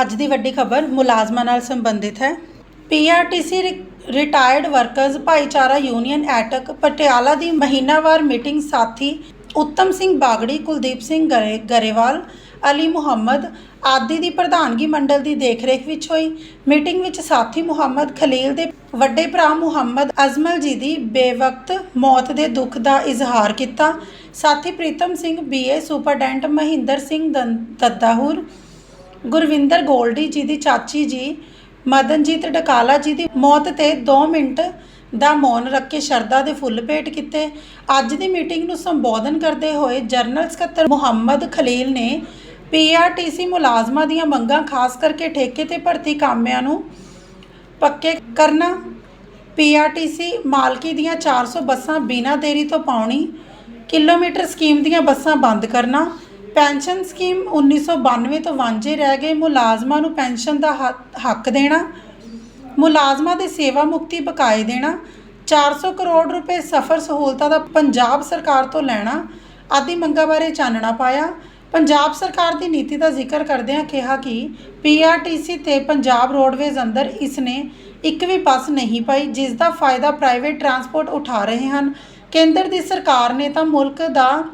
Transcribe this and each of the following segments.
ਅੱਜ ਦੀ ਵੱਡੀ ਖਬਰ ਮੁਲਾਜ਼ਮਾਂ ਨਾਲ ਸੰਬੰਧਿਤ ਹੈ। ਪੀਆਰਟੀਸੀ ਰਿਟਾਇਰਡ ਵਰਕਰਜ਼ ਭਾਈਚਾਰਾ ਯੂਨੀਅਨ ਐਟਕ ਪਟਿਆਲਾ ਦੀ ਮਹੀਨਾਵਾਰ ਮੀਟਿੰਗ ਸਾਥੀ ਉੱਤਮ ਸਿੰਘ ਬਾਗੜੀ, ਕੁਲਦੀਪ ਸਿੰਘ ਗਰੇ, ਗਰੇਵਾਲ, ਅਲੀ ਮੁਹੰਮਦ ਆਦਿ ਦੀ ਪ੍ਰਧਾਨਗੀ ਮੰਡਲ ਦੀ ਦੇਖਰੇਖ ਵਿੱਚ ਹੋਈ। ਮੀਟਿੰਗ ਵਿੱਚ ਸਾਥੀ ਮੁਹੰਮਦ ਖਲੀਲ ਦੇ ਵੱਡੇ ਭਰਾ ਮੁਹੰਮਦ ਅਜ਼ਮਲ ਜੀ ਦੀ ਬੇਵਕਤ ਮੌਤ ਦੇ ਦੁੱਖ ਦਾ ਇਜ਼ਹਾਰ ਕੀਤਾ। ਸਾਥੀ ਪ੍ਰੀਤਮ ਸਿੰਘ ਬੀਏ ਸੁਪਰਡੈਂਟ ਮਹਿੰਦਰ ਸਿੰਘ ਦੰ- ਦੱਦਾਹੂਰ ਗੁਰਵਿੰਦਰ ਗੋਲਡੀ ਜੀ ਦੀ ਚਾਚੀ ਜੀ, ਮਦਨਜੀਤ ਡਕਾਲਾ ਜੀ ਦੀ ਮੌਤ ਤੇ 2 ਮਿੰਟ ਦਾ ਮੌਨ ਰੱਖ ਕੇ ਸ਼ਰਧਾ ਦੇ ਫੁੱਲ ਭੇਟ ਕੀਤੇ। ਅੱਜ ਦੀ ਮੀਟਿੰਗ ਨੂੰ ਸੰਬੋਧਨ ਕਰਦੇ ਹੋਏ ਜਨਰਲ ਸਕੱਤਰ ਮੁਹੰਮਦ ਖਲੀਲ ਨੇ ਪੀਆਰਟੀਸੀ ਮੁਲਾਜ਼ਮਾਂ ਦੀਆਂ ਮੰਗਾਂ ਖਾਸ ਕਰਕੇ ਠੇਕੇ ਤੇ ਭਰਤੀ ਕਾਮਿਆਂ ਨੂੰ ਪੱਕੇ ਕਰਨਾ ਪੀਆਰਟੀਸੀ ਮਾਲਕੀ ਦੀਆਂ 400 ਬੱਸਾਂ ਬਿਨਾਂ ਦੇਰੀ ਤੋਂ ਪਾਉਣੀ, ਕਿਲੋਮੀਟਰ ਸਕੀਮ ਦੀਆਂ ਬੱਸਾਂ ਬੰਦ ਕਰਨਾ ਪੈਨਸ਼ਨ ਸਕੀਮ 1992 ਤੋਂ ਵਾਂਝੇ ਰਹਿ ਗਏ। ਮੁਲਾਜ਼ਮਾਂ ਨੂੰ ਪੈਨਸ਼ਨ ਦਾ ਹੱਕ- ਦੇਣਾ, ਮੁਲਾਜ਼ਮਾਂ ਦੇ ਸੇਵਾ ਮੁਕਤੀ ਬਕਾਏ ਦੇਣਾ 400 ਕਰੋੜ ਰੁਪਏ ਸਫਰ ਸਹੂਲਤਾਂ ਦਾ ਪੰਜਾਬ ਸਰਕਾਰ ਤੋਂ ਲੈਣਾ, ਆਦਿ ਮੰਗਾਂ ਬਾਰੇ ਚਾਨਣਾ ਪਾਇਆ। ਪੰਜਾਬ ਸਰਕਾਰ ਦੀ ਨੀਤੀ ਦਾ ਜ਼ਿਕਰ ਕਰਦਿਆਂ ਕਿਹਾ ਕਿ ਪੀਆਰਟੀਸੀ ਤੇ ਪੰਜਾਬ ਰੋਡਵੇਜ਼ ਅੰਦਰ ਇਸ ਨੇ ਇੱਕ ਵੀ ਬੱਸ ਨਹੀਂ ਪਾਈ, ਜਿਸ ਦਾ ਫਾਇਦਾ ਪ੍ਰਾਈਵੇਟ ਟਰਾਂਸਪੋਰਟ ਉਠਾ ਰਹੇ ਹਨ। ਕੇਂਦਰ ਦੀ ਸਰਕਾਰ ਨੇ ਤਾਂ ਮੁਲਕ ਦਾ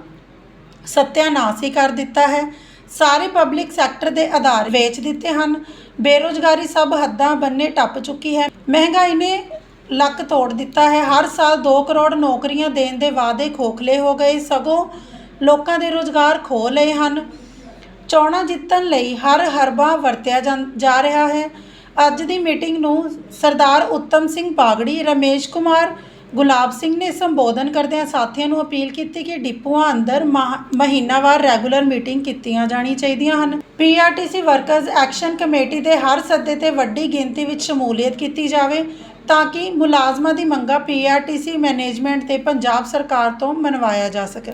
ਸੱਤਿਆਨਾਸ਼ ਹੀ ਕਰ ਦਿੱਤਾ ਹੈ। ਸਾਰੇ ਪਬਲਿਕ ਸੈਕਟਰ ਦੇ ਆਧਾਰ ਵੇਚ ਦਿੱਤੇ ਹਨ। ਬੇਰੋਜ਼ਗਾਰੀ ਸਭ ਹੱਦਾਂ ਬੰਨੇ ਟੱਪ ਚੁੱਕੀ ਹੈ। ਮਹਿੰਗਾਈ ਨੇ ਲੱਕ ਤੋੜ ਦਿੱਤਾ ਹੈ। ਹਰ ਸਾਲ 2 ਕਰੋੜ ਨੌਕਰੀਆਂ ਦੇਣ ਦੇ ਵਾਅਦੇ ਖੋਖਲੇ ਹੋ ਗਏ। ਸਗੋਂ ਲੋਕਾਂ ਦੇ ਰੋਜ਼ਗਾਰ ਖੋ ਲਏ ਹਨ। ਚੋਣਾਂ ਜਿੱਤਣ ਲਈ ਹਰ ਹਰਬਾ ਵਰਤਿਆ ਜਾਂ- ਜਾ ਰਿਹਾ ਹੈ। ਅੱਜ ਦੀ ਮੀਟਿੰਗ ਨੂੰ ਸਰਦਾਰ ਉੱਤਮ ਸਿੰਘ ਪਾਗੜੀ, ਰਮੇਸ਼ ਕੁਮਾਰ ਗੁਲਾਬ ਸਿੰਘ ਨੇ ਸੰਬੋਧਨ ਕਰਦਿਆਂ ਸਾਥੀਆਂ ਨੂੰ ਅਪੀਲ ਕੀਤੀ ਕਿ ਡਿਪੂਆਂ ਅੰਦਰ ਮਾਹ- ਮਹੀਨਾਵਾਰ ਰੈਗੂਲਰ ਮੀਟਿੰਗ ਕੀਤੀਆਂ ਜਾਣੀ ਚਾਹੀਦੀਆਂ ਹਨ। ਪੀਆਰਟੀਸੀ ਵਰਕਰਜ਼ ਐਕਸ਼ਨ ਕਮੇਟੀ ਦੇ ਹਰ ਸੱਦੇ ਤੇ ਵੱਡੀ ਗਿਣਤੀ ਵਿੱਚ ਸ਼ਮੂਲੀਅਤ ਕੀਤੀ ਜਾਵੇ ਤਾਂ ਕਿ ਮੁਲਾਜ਼ਮਾਂ ਦੀ ਮੰਗਾਂ ਪੀਆਰਟੀਸੀ ਮੈਨੇਜਮੈਂਟ ਤੇ ਪੰਜਾਬ ਸਰਕਾਰ ਤੋਂ ਮਨਵਾਇਆ ਜਾ ਸਕੇ।